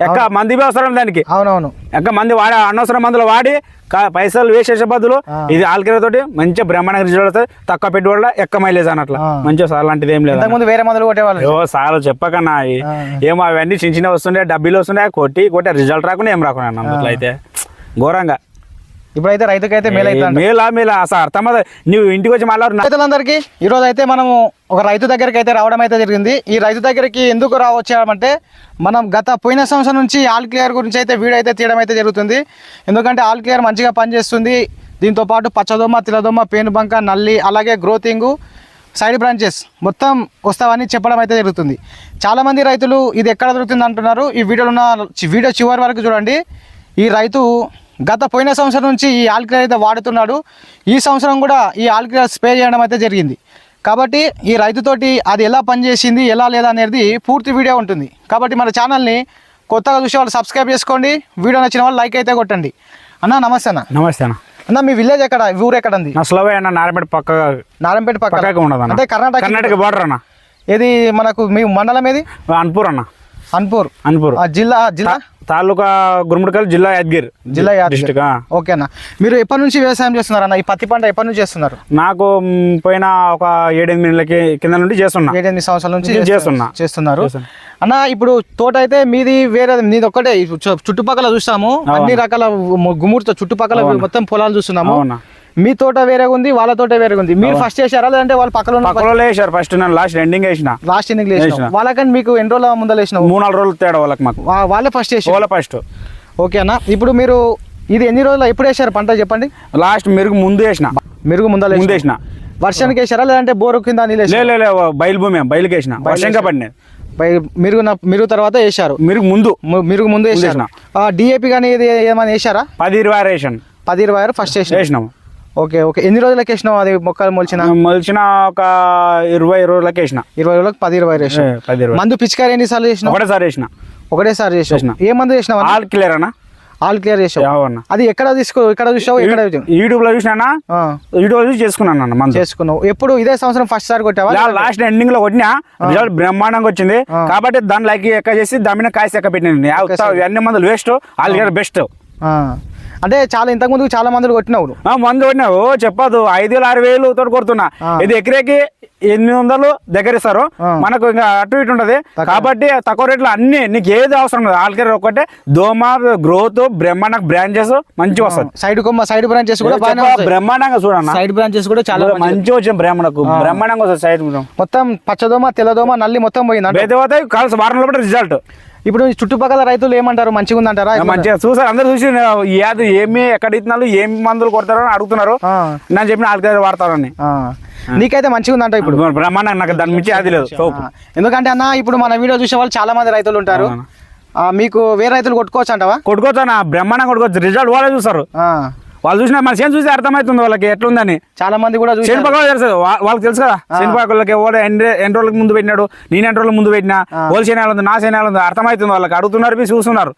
ఎక్క మంది అవసరం దానికి అవునవును ఎక్క మంది వాడి అనవసరం మందులు వాడి పైసలు వేస్ట్ చేసే బదులు. ఇది ఆల్కీర తోటి మంచిగా బ్రహ్మాండంగా రిజల్ట్ తక్కువ పెట్టుబడి ఎక్క మైలేజ్ అన్నట్ల ఆ. మంచిగా సార్ అలాంటిది ఏం లేదు. ఇంతకుముందు వేరే మందులు కొట్టేవాళ్ళు ఏవో సార్లు చెప్పకన్నా. ఏమో అవన్నీ చిన్న చిన్న వస్తుండే డబ్బీలు వస్తుండే కొట్టి కొట్టి రిజల్ట్ రాకుండా ఏం రాకుండా అన్న అందులో అయితే ఘోరంగా ఇప్పుడైతే రైతుకైతే మేలు అయితే మేలా మేలా అసలు అర్థం. నువ్వు ఇంటికి వచ్చి మళ్ళీ రైతులందరికీ ఈరోజు అయితే మనము ఒక రైతు దగ్గరికి అయితే రావడం అయితే జరిగింది. ఈ రైతు దగ్గరికి ఎందుకు రావచ్చామంటే మనం గత పోయిన సంవత్సరం నుంచి ఆల్ క్లియర్ గురించి అయితే వీడియో అయితే తీయడం అయితే జరుగుతుంది. ఎందుకంటే ఆల్ క్లియర్ మంచిగా పనిచేస్తుంది. దీంతో పాటు పచ్చదోమ తిలదోమ పేనుబంక నల్లి అలాగే గ్రోతింగ్ సైడ్ బ్రాంచెస్ మొత్తం వస్తావని చెప్పడం అయితే జరుగుతుంది. చాలామంది రైతులు ఇది ఎక్కడ దొరుకుతుంది అంటున్నారు. ఈ వీడియోలో ఉన్న వీడియో చివరి వరకు చూడండి. ఈ రైతు గత పోయిన సంవత్సరం నుంచి ఈ ఆల్క్లియర్ అయితే వాడుతున్నాడు. ఈ సంవత్సరం కూడా ఈ ఆల్క్లియర్ స్ప్రే చేయడం అయితే జరిగింది. కాబట్టి ఈ రైతుతోటి అది ఎలా పనిచేసింది ఎలా లేదా అనేది పూర్తి వీడియో ఉంటుంది. కాబట్టి మన ఛానల్ని కొత్తగా చూసే వాళ్ళు సబ్స్క్రైబ్ చేసుకోండి. వీడియో నచ్చిన వాళ్ళు లైక్ అయితే కొట్టండి. అన్న నమస్తే అన్న. నమస్తే అన్న. అన్న మీ విలేజ్ ఎక్కడ? ఊరు ఎక్కడ ఉంది అన్న నారాయణ పక్క నారాయణపేట పక్క ఉండదు అంటే కర్ణాటక కర్ణాటక బార్డర్ అన్న. ఏది మనకు మీ మండలం ఏది? అన్పూర్ అన్న. అన్పూర్. అన్పూర్. ఆ జిల్లా జిల్లా? తాలూకా గురుముడికల్ జిల్లా యాదగిరి. జిల్లా యాదగిరి. డిస్టిక్ ఓకే అన్న. మీరు ఎప్పటి నుంచి వ్యవసాయం చేస్తున్నారు అన్న ఈ పత్తి పంట ఎప్పటి నుంచి చేస్తున్నారు? నాకు పోయిన ఒక ఏడెనిమిది నెలలకి కింద నుండి చేస్తున్నా. ఏడెనిమిది సంవత్సరాల నుంచి నేను చేస్తున్నా చేస్తున్నా. చేస్తున్నారు. చేస్తున్నా. అన్న ఇప్పుడు తోట అయితే మీది వేరే మీది ఒక్కటే. చుట్టుపక్కల చూస్తాము. అన్ని రకాల గుమ్మూరుతో చుట్టుపక్కల మొత్తం పొలాలు చూస్తున్నాము. అవునా? మీ తోట వేరేగా ఉంది వాళ్ళ తోట వేరేగా ఉంది మీరు ఫస్ట్ చేశారా? లేదంటే వాళ్ళ పక్కన వేసారు ఫస్ట్ నేను లాస్ట్ ఎండింగ్ వేసిన. లాస్ట్ లేచిన వేసిన. వాళ్ళకంటే మీకు ఎన్ని రోజుల ముందర వేసినావు మూడు నాలుగు రోజులు తేడా వాళ్ళకి మాకు. వాళ్ళే ఫస్ట్ చేసి వాళ్ళ ఫస్ట్ ఓకే అన్న. ఇప్పుడు మీరు ఇది ఎన్ని రోజులు ఎప్పుడు వేసారు పంట చెప్పండి? లాస్ట్ మెరుగు ముందు వేసిన. మెరుగు ముందర ముందు వేసిన. వర్షానికి వేసారా లేదంటే బోరు కింద నీళ్ళు బయలు భూమి బయలుకి వేసిన. వర్షంగా పడినాయి మెరుగు మెరుగు తర్వాత వేసారు మెరుగు ముందు. మెరుగు ముందు వేసారు డిఏపి కానీ ఇది ఏమైనా వేసారా పది ఇరవై ఆరు వేసాను. పది ఇరవై ఆరు ఫస్ట్ వేసిన వేసినాము. Okay okay. ఎన్ని రోజులకి వేసినావు అది మొక్కలు మొలిచిన? మొలిచిన ఒక ఇరవై రోజులకి వేసిన. ఇరవై రోజులకు పది ఇరవై వేసిన పది ఇరవై. మందు పిచికారి ఎన్నిసార్లు చేసినావు ఒకటేసారి వేసిన. ఒకటేసారి చేసిన. ఏ మందు చేసినావు? ఆల్ క్లియర్ అన్న? ఆల్ క్లియర్ చేసావు. అది ఎక్కడ తీసుకో ఎక్కడ చూసావు ఎక్కడ యూట్యూబ్లో చూసినా యూట్యూబ్లో చూసి చేసుకున్నాను అన్న మందు. చేసుకున్నావు. ఎప్పుడు ఇదే సంవత్సరం ఫస్ట్ సారి కొట్టావా? లాస్ట్ ఎండింగ్లో కొట్టినా. రిజల్ట్ బ్రహ్మాండంగా వచ్చింది. కాబట్టి దాని లైక్ ఎక్క చేసి దాని మీద కాయ ఎక్క పెట్టినండి అన్ని మందులు వేస్ట్ ఆల్ క్లియర్ బెస్ట్. అంటే చాలా ఇంతకు ముందు చాలా మందులు కొట్టినావు మందు కొట్టినావు. చెప్పదు ఐదు వేలు ఆరు వేలు తోటి కొడుతున్నా. ఇది ఎకరేకి ఎనిమిది వందలు దగ్గర ఇస్తారు. మనకు ఇంకా అటు ఇటు ఉంటది. కాబట్టి తక్కువ రేట్లో అన్ని నీకు ఏది అవసరం లేదు. ఆల్కర్ ఒకటే దోమ గ్రోత్ బ్రహ్మాండ బ్రాంచెస్ మంచిగా వస్తుంది. సైడ్ కొమ్మ సైడ్ బ్రాంచెస్ కూడా. బ్రహ్మాండంగా చూడన్న. సైడ్ బ్రాంచెస్ కూడా చాలా మంచిగా- వచ్చింది బ్రహ్మణకు బ్రహ్మాండంగా వస్తుంది సైడ్ మొత్తం పచ్చదోమ తెల్లదోమ నల్లి మొత్తం పోయింది అయితే కాల్స్ వారం లోపల రిజల్ట్ ఇప్పుడు చుట్టుపక్కల రైతులు ఏమంటారు? మంచిగా ఉందంటారా? మంచిగా చూసారు అందరు చూసి యాది ఏమి ఎక్కడ ఇస్తున్నారు ఏం మందులు కొడతారో అని అడుగుతున్నారు. నేను చెప్పిన ఆల్కర్ వాడతారని. నీకైతే మంచిగా ఉందంట ఇప్పుడు. బ్రహ్మాండంగా నాకు దాని మించి అది లేదు. ఎందుకంటే అన్న ఇప్పుడు మన వీడియో చూసే వాళ్ళు చాలా మంది రైతులు ఉంటారు. మీకు వేరే రైతులు కొట్టుకోవచ్చు అంటావా? కొట్టుకోవచ్చు అన్న. బ్రహ్మాండంగా కొట్టుకోవచ్చు. రిజల్ట్ వాళ్ళే చూస్తారు. వాళ్ళు చూసిన మన చేను చూసి అర్థమవుతుంది వాళ్ళకి ఎట్లుందని. చాలా మంది కూడా పక్క తెలుసు వాళ్ళకి తెలుసు కదా. వాళ్ళకి ఎవరు ఎన్ని రోజులకి ముందు పెట్టినాడు నేను ఎన్ని రోజులకు ముందు పెట్టినా వాళ్ళ చేను ఉంది నా చేను ఉంది అర్థమవుతుంది వాళ్ళకి. అడుగుతున్నారు పోయి చూస్తున్నారు.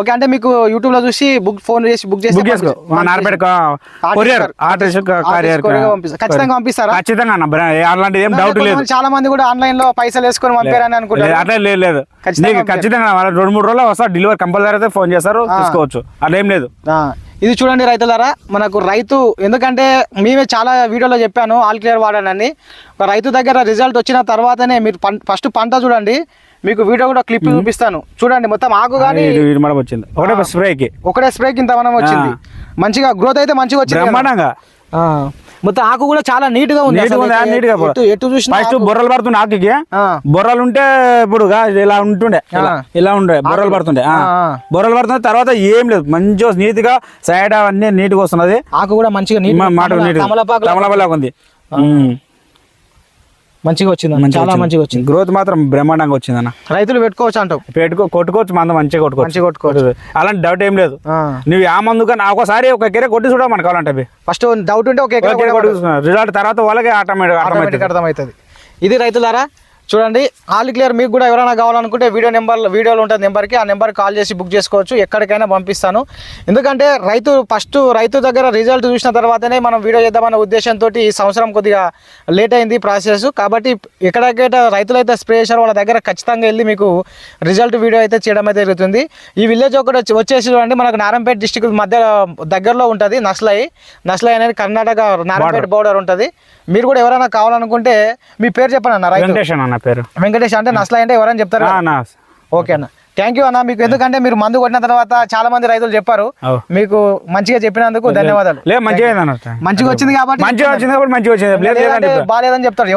ఓకే అంటే మీకు యూట్యూబ్లో చూసి బుక్ ఫోన్ చేసి బుక్ చేసి బుక్ చేసుకో. Narpeta courier courier. ఖచ్చితంగా పంపిస్తారా? ఖచ్చితంగా అన్న అలాంటిది ఏం డౌట్ లేదు. చాలా మంది కూడా ఆన్లైన్లో పైసలు వేసుకొని పంపారని అనుకుంటారు. అట్లా లేదు లేదు. ఖచ్చితంగా రెండు మూడు రోజులు వస్తారు డెలివరీ కంపల్సరీ అయితే ఫోన్ చేస్తారు తీసుకోవచ్చు. అట్లా ఏం లేదు. ఇది చూడండి రైతులారా మనకు రైతు ఎందుకంటే మేమే చాలా వీడియోలో చెప్పాను ఆల్ క్లియర్ వాడానని ఒక రైతు దగ్గర రిజల్ట్ వచ్చిన తర్వాతనే మీరు ఫస్ట్ పంట చూడండి. మీకు వీడియో కూడా క్లిప్ చూపిస్తాను. చూడండి మొత్తం ఆకు కానీ వచ్చింది. ఒకటే స్ప్రేకి. ఒకటే స్ప్రే కింద మనం వచ్చింది. మంచిగా గ్రోత్ అయితే మంచిగా వచ్చింది మొత్తం ఆకు కూడా చాలా నీట్గా ఉంది నీట్గా ఎటు- చూసినా ఫస్ట్ బొర్రలు పడుతుండే ఆకుకి. బొర్రలు ఉంటే ఇప్పుడు ఇలా ఉంటుండే ఇలా, ఉండే బొర్రలు పడుతుండే. బొర్రలు పడుతుండే తర్వాత ఏం లేదు మంచిగా నీట్గా సైడ్ అవన్నీ నీట్గా వస్తున్నది. ఆకు కూడా మంచిగా నీట్ మాట ఉంది. మంచిగా వచ్చింది చాలా. మంచిగా వచ్చింది. గ్రోత్ మాత్రం బ్రహ్మాండంగా వచ్చింది అన్న రైతులు పెట్టుకోవచ్చు అంటావు. పెట్టుకో కొట్టుకోవచ్చు మంద మంచిగా కొట్టుకోవచ్చు. మంచిగా కొట్టుకోవచ్చు. అలాంటి డౌట్ ఏం లేదు. నువ్వు ఆ మందు కానీ ఒకసారి ఒక కెరే కొట్టి చూడ మనకు కావాలంటే. ఫస్ట్ డౌట్ ఉంటే ఒక ఒక కెరే కొట్టి రిజల్ట్ తర్వాత వాళ్ళకి ఆటోమేటిక్ ఆటోమేటిక్ ఆటోమేటిక్ అర్థమవుతుంది. ఇది రైతులారా చూడండి ఆల్ క్లియర్ మీకు కూడా ఎవరైనా కావాలనుకుంటే వీడియో నెంబర్ వీడియోలో ఉంటుంది నెంబర్కి ఆ నెంబర్కి కాల్ చేసి బుక్ చేసుకోవచ్చు. ఎక్కడికైనా పంపిస్తాను. ఎందుకంటే రైతు ఫస్ట్ రైతు దగ్గర రిజల్ట్ చూసిన తర్వాతనే మనం వీడియో చేద్దామన్న ఉద్దేశంతో ఈ సంవత్సరం కొద్దిగా లేట్ అయింది ప్రాసెస్. కాబట్టి ఎక్కడికైతే రైతులు అయితే స్ప్రే చేశారో వాళ్ళ దగ్గర ఖచ్చితంగా వెళ్ళి మీకు రిజల్ట్ వీడియో అయితే చేయడం అయితే జరుగుతుంది. ఈ విలేజ్ ఒకటి వచ్చి- వచ్చేసి చూడండి మనకు నారాయణపేట డిస్టిక్ మధ్య దగ్గరలో ఉంటుంది నస్లై. నస్లై అనేది కర్ణాటక నారాయణపేట బోర్డర్. ఉంటుంది. మీరు కూడా ఎవరైనా కావాలనుకుంటే మీ పేరు చెప్పండి అన్న రైతు. వెంకటేష్ అన్న పేరు. వెంకటేష్ అంటే నస్లా అంటే ఎవరైనా చెప్తారు? నా ఓకే అన్న. థ్యాంక్ యూ అన్న. మీకు ఎందుకంటే మీరు మందు కొట్టిన తర్వాత చాలా మంది రైతులు చెప్పారు. మీకు మంచిగా చెప్పినందుకు ధన్యవాదాలు. లేదు మంచిగా వచ్చింది కాబట్టి మంచిగా వచ్చింది కాబట్టి మంచిగా వచ్చింది. బాగాలేదని చెప్తారు.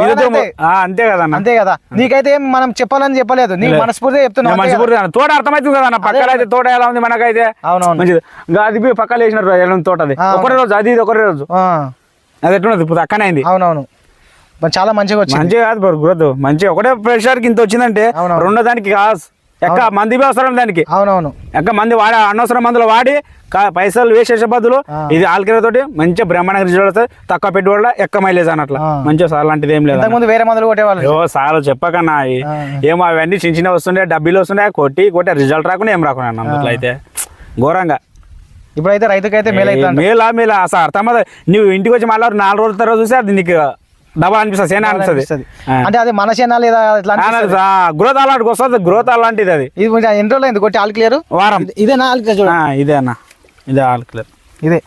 అంతే కదా అంతే కదా. నీకైతే ఏం మనం చెప్పాలని చెప్పలేదు. నీ మనస్ఫూర్తిగా చెప్తున్నావు. తోట అర్థమవుతుంది కదా పక్కన అయితే తోట ఎలా ఉంది మనకైతే? అవునవును. మంచిది. ఇంకా అది పక్కన ఉంది తోట అది ఒకరే రోజు అది ఇది ఒకరే రోజు అది ఎట్లున్నది? ఇప్పుడు అక్కనే అయింది. అవునవును. చాలా మంచిగా వచ్చింది. మంచిగా కాదు బ్రో గ్రోత్ మంచిగా ఒకటే ప్రెషర్ ఇంత వచ్చిందంటే. రెండో దానికి కాదు ఎక్క మంది అవసరం దానికి? అవునవును. ఎక్క మంది వాడి అనవసరం మందులు వాడి పైసలు వేస్ట్ చేసే బదులు. ఇది ఆల్కీర తోటి మంచిగా బ్రహ్మాండంగా రిజల్ట్ తక్కువ పెట్టుబడి ఎక్కువ మైలేజ్ అన్నట్లు. మంచిగా సార్ లాంటిది ఏం లేదు ఇంతకుముందు వేరే మందులు కొట్టేవాళ్ళు. అయ్యో సార్ చెప్పకన్నా. ఏమో అవన్నీ చిన్న చిన్న వస్తుండే డబ్బీలు వస్తుండే కొట్టి కొట్టి రిజల్ట్ రాకుండా ఏం రాకుండా అన్న అందులో అయితే. ఘోరంగా. ఇప్పుడైతే రైతుకైతే మేలు అవుతుంది మేలా మేలా. అసలు అర్థమవుతుంది నువ్వు ఇంటికి వచ్చి మళ్ళీ నాలుగు రోజుల తర్వాత చూస్తే అది నీకు డబ్బా అనిపిస్తుంది సేన అనిపిస్తుంది. అంటే అది మన చేనా లేదా? గ్రోత్ అలాంటికి వస్తుంది గ్రోత్ అలాంటిది అది. ఇది కొంచెం ఎన్ని రోజులు అయింది కొట్టి ఆల్ క్లియర్? వారం. ఇదేనా ఆల్ క్లియర్ చూడ. ఇదే అన్న. ఇదే ఆల్ క్లియర్. ఇదే.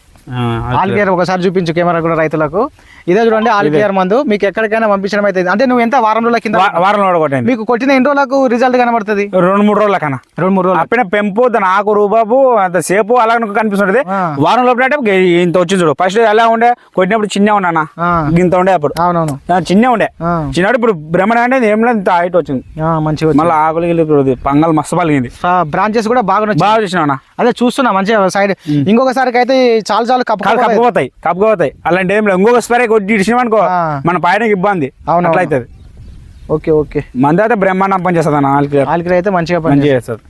ఆల్ క్లియర్ ఒకసారి చూపించు కెమెరా కూడా రైతులకు. ఇదే చూడండి ఆల్ క్లియర్ మందు. మీకు ఎక్కడికైనా పంపించడం అయితే అంటే నువ్వు ఎంత వారం రోజుల కింద వారం కొట్టండి మీకు కొట్టిన ఎన్ని రోజులకు రిజల్ట్ కనబడుతుంది? రెండు మూడు రోజుల కన్నా. రెండు మూడు రోజులు. అప్పుడే పెంపు దాని ఆకు రూబాబు అంత సేపు అలా కనిపిస్తుంటది. ఆ. వారం లోపల అంటే ఇంత వచ్చింది చూడు. ఫస్ట్ ఎలా ఉండే? కొట్టినప్పుడు చిన్న ఉన్నా. ఇంత ఉండే అప్పుడు. అవునవును. చిన్న ఉండే. చిన్నప్పుడు ఇప్పుడు బ్రహ్మణ అంటే ఏం లేదు ఇంత హైట్ వచ్చింది. మంచిగా మళ్ళీ ఆకులు పంగల్ మస్తు పలిగింది. బ్రాంచెస్ కూడా బాగా బాగా చూసినా అదే చూస్తున్నా మంచిగా సైడ్ ఇంకొకసారికి అయితే చాలు చాలు కప్పు కాలు కప్పుకోతాయి కప్పుకోతాయి అలాంటి ఏం లేదు. ఇంకొక స్ప్రే కొట్టి ఇచ్చినామనుకో. మన పైన ఇబ్బంది. అవునవును. అట్లా అవుతుంది ఓకే ఓకే. మంది అయితే బ్రహ్మాండం పని చేస్తుంది అన్న ఆల్ క్లియర్ ఆల్ క్లియర్ అయితే మంచిగా పని మంచిగా చేస్తుంది.